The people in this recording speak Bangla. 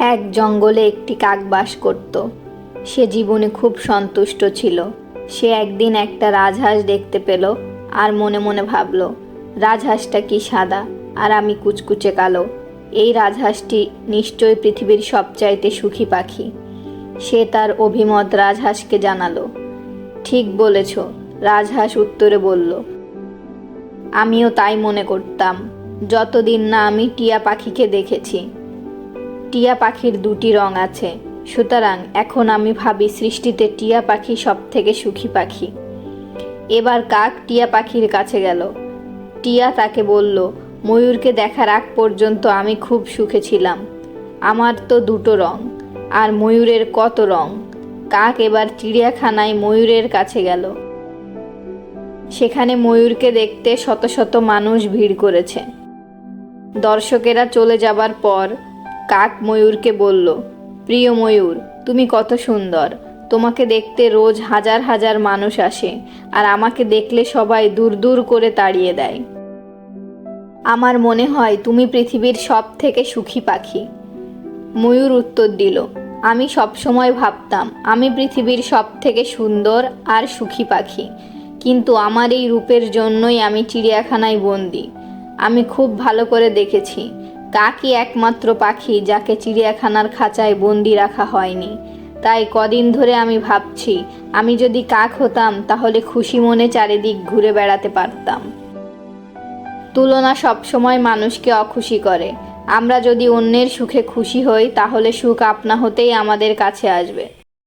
এক জঙ্গলে একটি কাক বাস করত। সে জীবনে খুব সন্তুষ্ট ছিল। সে একদিন একটা রাজহাঁস দেখতে পেল আর মনে মনে ভাবল, রাজহাঁসটা কি সাদা আর আমি কুচকুচে কালো। এই রাজহাঁসটি নিশ্চয়ই পৃথিবীর সবচাইতে সুখী পাখি সে তার অভিমত রাজহাঁসকে জানালো। ঠিক বলেছ রাজহাঁস উত্তরে বলল। আমিও তাই মনে করতাম। যতদিন না আমি টিয়া পাখিকে দেখেছি টিয়া পাখির দুটি রং আছে। সুতরাং এখন আমি ভাবি সৃষ্টিতে টিয়া পাখি সব থেকে সুখী পাখি। এবার কাক টিয়া পাখির কাছে গেল। টিয়া তাকে বলল, ময়ূরকে দেখার আগ পর্যন্ত আমি খুব সুখে ছিলাম। আমার তো দুটো রং, আর ময়ূরের কত রং। কাক এবার চিড়িয়াখানায় ময়ূরের কাছে গেল। সেখানে ময়ূরকে দেখতে শত শত মানুষ ভিড় করেছে। দর্শকেরা চলে যাবার পর কাক ময়ূরকে বলল, প্রিয় ময়ূর, তুমি কত সুন্দর। তোমাকে দেখতে রোজ হাজার হাজার মানুষ আসে, আর আমাকে দেখলে সবাই দূর দূর করে তাড়িয়ে দেয়। আমার মনে হয় তুমি পৃথিবীর সব থেকে সুখী পাখি। ময়ূর উত্তর দিল, আমি সবসময় ভাবতাম, আমি পৃথিবীর সব থেকে সুন্দর আর সুখী পাখি। কিন্তু আমার এই রূপের জন্যই আমি চিড়িয়াখানায় বন্দি। আমি খুব ভালো করে দেখেছি কাকই একমাত্র পাখি যাকে চিড়িয়াখানার খাঁচায় বন্দি রাখা হয়নি। তাই কদিন ধরে আমি ভাবছি, আমি যদি কাক হতাম, তাহলে খুশি মনে চারিদিক ঘুরে বেড়াতে পারতাম। তুলনা সবসময় মানুষকে অখুশি করে। আমরা যদি অন্যের সুখে খুশি হই, তাহলে সুখ আপনা হতেই আমাদের কাছে আসবে।